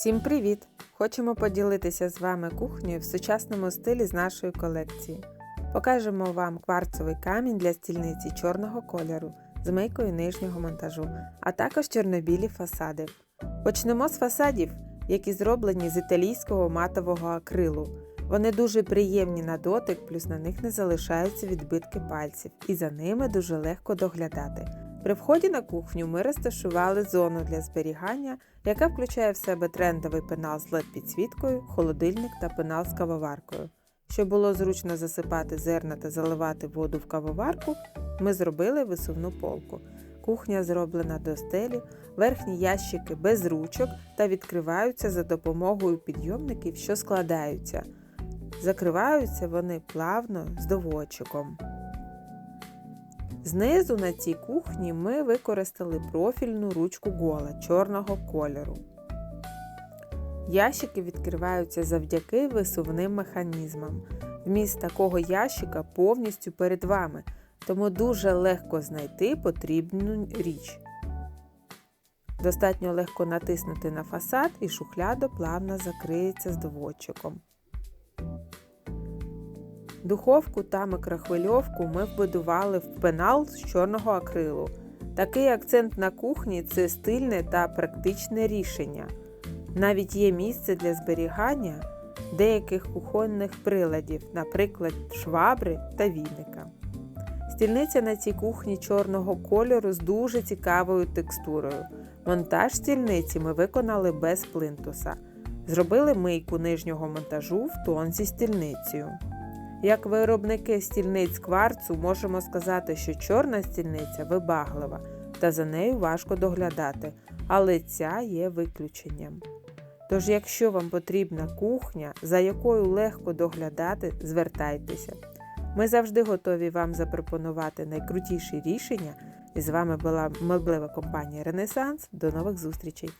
Всім привіт! Хочемо поділитися з вами кухнею в сучасному стилі з нашої колекції. Покажемо вам кварцовий камінь для стільниці чорного кольору з мийкою нижнього монтажу, а також чорнобілі фасади. Почнемо з фасадів, які зроблені з італійського матового акрилу. Вони дуже приємні на дотик, плюс на них не залишаються відбитки пальців, і за ними дуже легко доглядати. При вході на кухню ми розташували зону для зберігання, яка включає в себе трендовий пенал з led підсвіткою, холодильник та пенал з кавоваркою. Щоб було зручно засипати зерна та заливати воду в кавоварку, ми зробили висувну полку. Кухня зроблена до стелі, верхні ящики без ручок та відкриваються за допомогою підйомників, що складаються. Закриваються вони плавно з доводчиком. Знизу на цій кухні ми використали профільну ручку гола чорного кольору. Ящики відкриваються завдяки висувним механізмам. Вміст такого ящика повністю перед вами, тому дуже легко знайти потрібну річ. Достатньо легко натиснути на фасад і шухлядо плавно закриється з доводчиком. Духовку та микрохвильовку ми вбудували в пенал з чорного акрилу. Такий акцент на кухні це стильне та практичне рішення. Навіть є місце для зберігання деяких кухонних приладів, наприклад, швабри та віника. Стільниця на цій кухні чорного кольору з дуже цікавою текстурою. Монтаж стільниці ми виконали без плинтуса. Зробили мийку нижнього монтажу в тон зі стільницею. Як виробники стільниць кварцу можемо сказати, що чорна стільниця вибаглива та за нею важко доглядати, але ця є виключенням. Тож, якщо вам потрібна кухня, за якою легко доглядати, звертайтеся. Ми завжди готові вам запропонувати найкрутіші рішення. І з вами була меблева компанія Ренесанс. До нових зустрічей!